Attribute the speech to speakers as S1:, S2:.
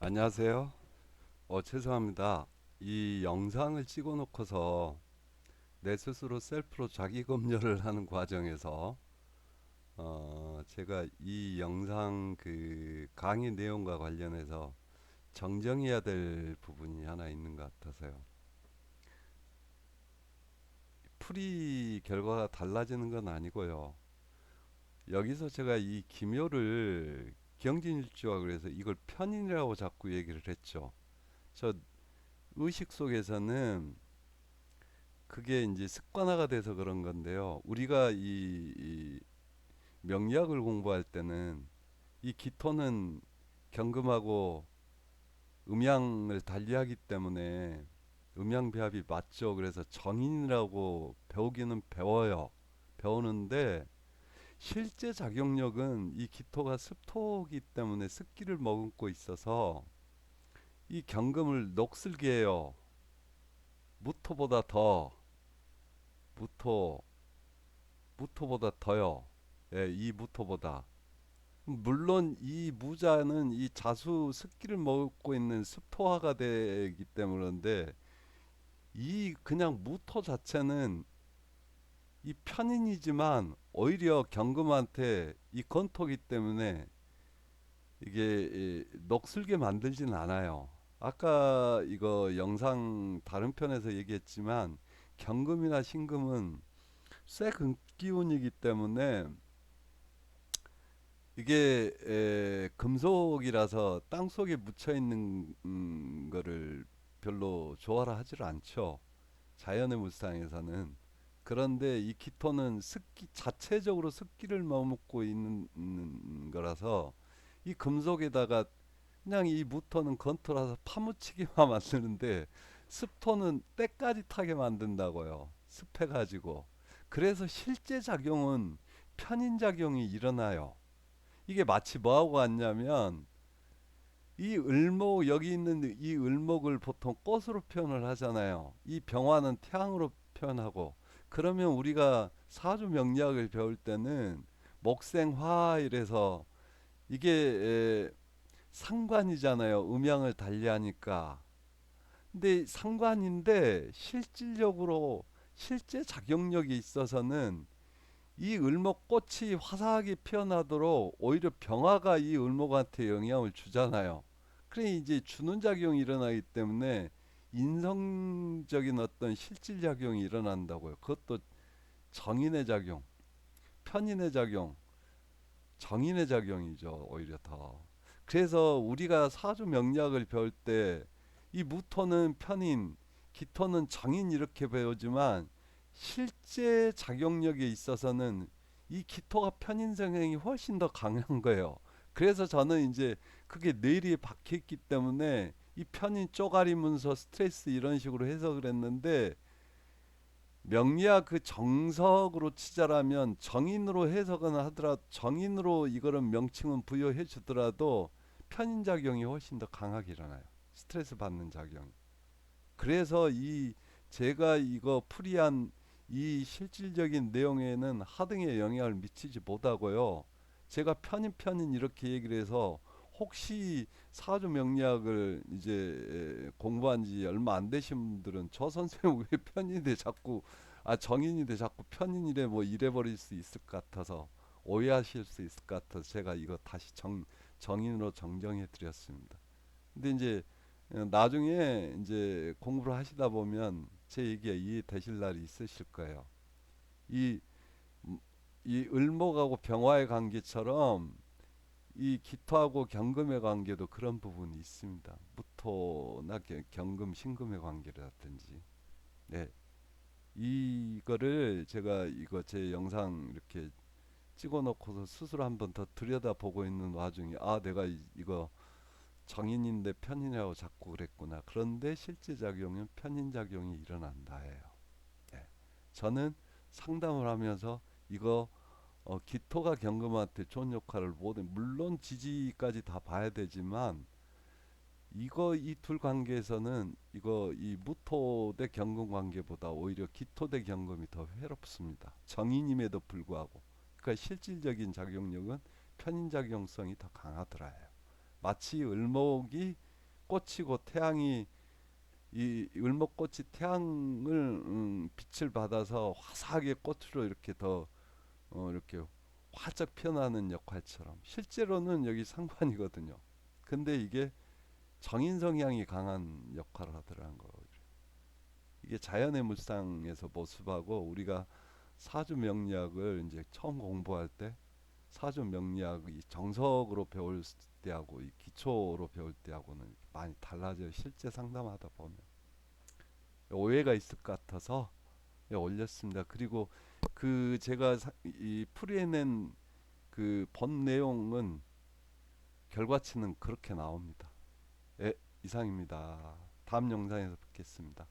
S1: 안녕하세요. 어, 죄송합니다. 이 영상을 찍어 놓고서 내 스스로 셀프로 자기 검열을 하는 과정에서 어, 제가 이 영상 그 강의 내용과 관련해서 정정해야 될 부분이 하나 있는 것 같아서요. 풀이 결과가 달라지는 건 아니고요. 여기서 제가 이 기묘를 경진일주와 그래서 이걸 편인이라고 자꾸 얘기를 했죠. 저 의식 속에서는 그게 이제 습관화가 돼서 그런 건데요. 우리가 이, 이 명리학을 공부할 때는 이 기토는 경금하고 음양을 달리하기 때문에 음양 배합이 맞죠. 그래서 정인이라고 배우기는 배워요. 배우는데 실제 작용력은 이 기토가 습토이기 때문에 습기를 머금고 있어서 이 경금을 녹슬게 해요. 무토보다 더, 무토, 무토보다 더요. 예, 이 무토보다. 물론 이 무자는 이 자수 습기를 먹고 있는 습토화가 되기 때문인데 이 그냥 무토 자체는 이 편인이지만 오히려 경금한테 이 건토기 때문에 이게 이 녹슬게 만들진 않아요. 아까 이거 영상 다른 편에서 얘기했지만 경금이나 신금은 쇠 금기운이기 때문에 이게 에, 금속이라서 땅 속에 묻혀 있는 음, 거를 별로 좋아라 하질 않죠. 자연의 물상에서는. 그런데 이 기토는 습기 자체적으로 습기를 머금고 있는 음, 거라서 이 금속에다가 그냥 이 무토는 건토라서 파묻히기만 만드는데 습토는 때까지 타게 만든다고요. 습해 가지고. 그래서 실제 작용은 편인 작용이 일어나요. 이게 마치 뭐하고 같냐면 이 을목 여기 있는 이 을목을 보통 꽃으로 표현을 하잖아요. 이 병화는 태양으로 표현하고 그러면 우리가 사주 명리학을 배울 때는 목생화 이래서 이게 에, 상관이잖아요. 음양을 달리하니까. 근데 상관인데 실질적으로 실제 작용력이 있어서는 이 을목꽃이 화사하게 피어나도록 오히려 병화가 이 을목한테 영향을 주잖아요. 그래 이제 주는 작용이 일어나기 때문에 인성적인 어떤 실질 작용이 일어난다고요. 그것도 정인의 작용, 편인의 작용, 정인의 작용이죠. 오히려 더. 그래서 우리가 사주 명리학을 배울 때 이 무토는 편인, 기토는 정인 이렇게 배우지만 실제 작용력에 있어서는 이 기토가 편인 성향이 훨씬 더 강한 거예요. 그래서 저는 이제 그게 뇌리에 박혀 있기 때문에 이 편인 쪼가리 문서 스트레스 이런 식으로 해석을 했는데 명리학 그 정석으로 치자라면 정인으로 해석은 하더라도 정인으로 이거는 명칭은 부여해 주더라도 편인 작용이 훨씬 더 강하게 일어나요. 스트레스 받는 작용. 그래서 이 제가 이거 풀이한 이 실질적인 내용에는 하등의 영향을 미치지 못하고요. 제가 편인 편인 이렇게 얘기를 해서 혹시 사주 명리학을 이제 공부한 지 얼마 안 되신 분들은 저 선생님 왜 편인데 자꾸 아 정인인데 자꾸 편인이래 뭐 이래 버릴 수 있을 것 같아서 오해하실 수 있을 것 같아서 제가 이거 다시 정 정인으로 정정해 드렸습니다. 근데 이제 어, 나중에 이제 공부를 하시다 보면 제 얘기가 이해되실 날이 있으실 거예요. 이, 음, 이 을목하고 병화의 관계처럼 이 기토하고 경금의 관계도 그런 부분이 있습니다. 무토나 겨- 경금, 신금의 관계라든지. 네. 이거를 제가 이거 제 영상 이렇게 찍어 놓고서 스스로 한번 더 들여다보고 있는 와중에 아 내가 이, 이거 정인인데 편인이라고 자꾸 그랬구나. 그런데 실제 작용은 편인 작용이 일어난다예요. 예. 저는 상담을 하면서 이거 어, 기토가 경금한테 좋은 역할을 못해. 물론 지지까지 다 봐야 되지만 이거 이 둘 관계에서는 이거 이 무토 대 경금 관계보다 오히려 기토 대 경금이 더 회롭습니다. 정인임에도 불구하고. 그러니까 실질적인 작용력은 편인 작용성이 더 강하더라요. 마치 을목이 꽃이고 태양이 이 을목꽃이 태양을 음, 빛을 받아서 화사하게 꽃으로 이렇게 더 어, 이렇게 활짝 피어나는 역할처럼 실제로는 여기 상관이거든요. 근데 이게 정인 성향이 강한 역할을 하더라는 거. 이게 자연의 물상에서 모습하고 우리가 사주 명리학을 이제 처음 공부할 때 사주 명리학이 정석으로 배울 때하고 이 기초로 배울 때하고는 많이 달라져요. 실제 상담하다 보면 오해가 있을 것 같아서 예, 올렸습니다. 그리고 그 제가 사- 이 풀이해낸 그 본 내용은 결과치는 그렇게 나옵니다. 예, 이상입니다. 다음 영상에서 뵙겠습니다.